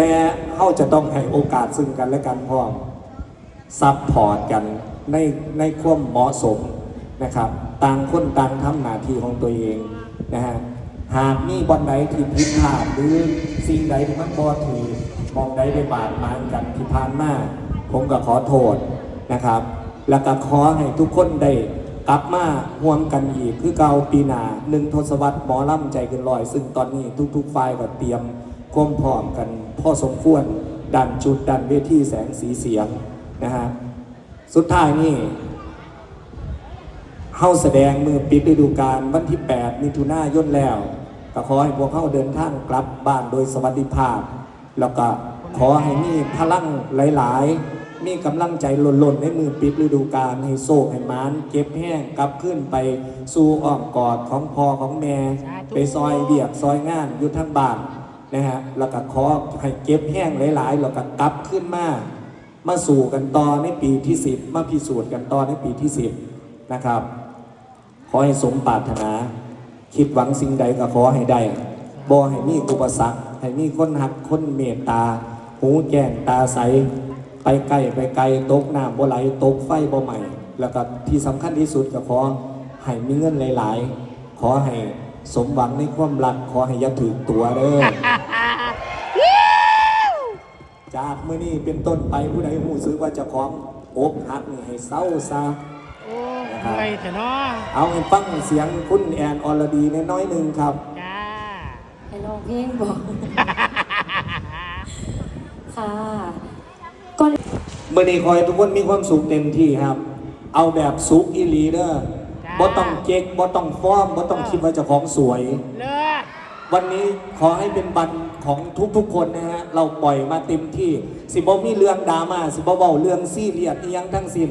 แต่เขาจะต้องให้โอกาสซึ่งกันและกันพร้อมซับพอร์ตกันในในความเหมาะสมนะครับ ต่างคนต่างทำหน้าที่ของตัวเองนะฮะหากมีบอลใดที่ผิดพลาดหรือสิ่งใดที่มันบอถือมองใดได้บาดหมางกันที่ผ่านมาผมก็ขอโทษนะครับ แล้วก็ขอให้ทุกคนได้กลับมาห่วมกันอีกคือเก่าปีหนาหนึ่งทศวรรษหมอล่ำใจเกินลอย ซึ่งตอนนี้ทุกๆฝ่ายก็เตรียม ความพร้อมกันพ่อสมควรดันจุดดันเวทีแสงสีเสียงนะฮะสุดท้ายนี่เฮาแสดงมือปิดฤดูกาลวันที่ 8 มิถุนายนแล้วก็ขอให้พวกเข้าเดินทางกลับบ้านโดยสวัสดิภาพ แล้วก็ขอให้มีพลังหลาย ๆ มีกำลังใจหล่นๆในมือปิดฤดูกาลให้โศกให้มานเก็บแห้งกลับขึ้นไปสู่อ้อมกอดของพ่อของแม่ ไปซอยเบียกซอยงานอยู่ทั้งบ้าน นะฮะแล้วก็ขอให้เก็บแห้งหลายๆแล้วก็กลับขึ้นมามาสู่กันต่อในปีที่ 10 มาพิสูจน์กันต่อในปีที่ 10 นะครับ ขอให้สมปรารถนา คิดหวังสิ่งใดก็ขอให้ได้บ่ให้มีอุปสรรคให้มีคนหักคนเมตตา หูแก้งตาใส ไปไกลไปไกลตกน้ำบ่ไหลตกไฟบ่ใหม่ แล้วก็ที่สำคัญที่สุดก็ขอให้มีเงินหลาย ๆ ขอให้สมหวังในความรักขอให้ย่าถือตัวเด้อ จากมื้อนี้เป็นต้นไปผู้ใดหูซื้อว่าเจะของอกหักนี่ให้เศร้าซะโอ้ยเถอะเนาะเอาให้ฟังเสียงคุณแอนอรดีน้อยๆหนึ่งครับจ้าให้ร้องเพลงบอกค่ะก่อนเมื่อนี้คอยทุกคนมีความสุขเต็มที่ครับ เอาแบบสุขอีหลีเด้อบ่ต้องเก๊กบ่ต้องฟ้อมบ่ต้องคิดว่าเจะของสวยเลิศ วันนี้ขอให้เป็นบันของทุกๆคนนะฮะ เราปล่อยมาเต็มที่ สิบ่มีเรื่องดราม่าสิบ่เว้าเรื่องซี่เรียสอีหยังทั้งสิ้น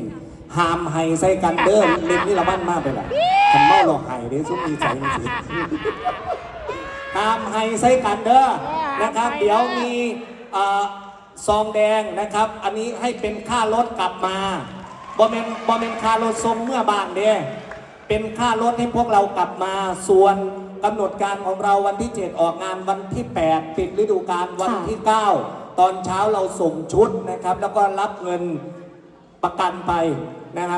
หามให้ใส่กันเด้อเล่นนี่ละมันมากไปละคันเมาหลอกให้เด้อซุมมีใจจริงๆหามให้ใส่กันเด้อนะครับ เดี๋ยวมีอ่อซองแดงนะครับ อันนี้ให้เป็นค่ารถกลับมาบ่แม่นบ่แม่นค่ารถส่งเมื่อบานเด้เป็นค่ารถให้พวกเรากลับมาส่วน กำหนดการของเราวันที่ 7 ออกงานวันที่ 8 ปิดฤดูกาลวันที่ 9 ตอนเช้าเราส่งชุดนะครับ แล้วก็รับเงินประกันไปนะครับ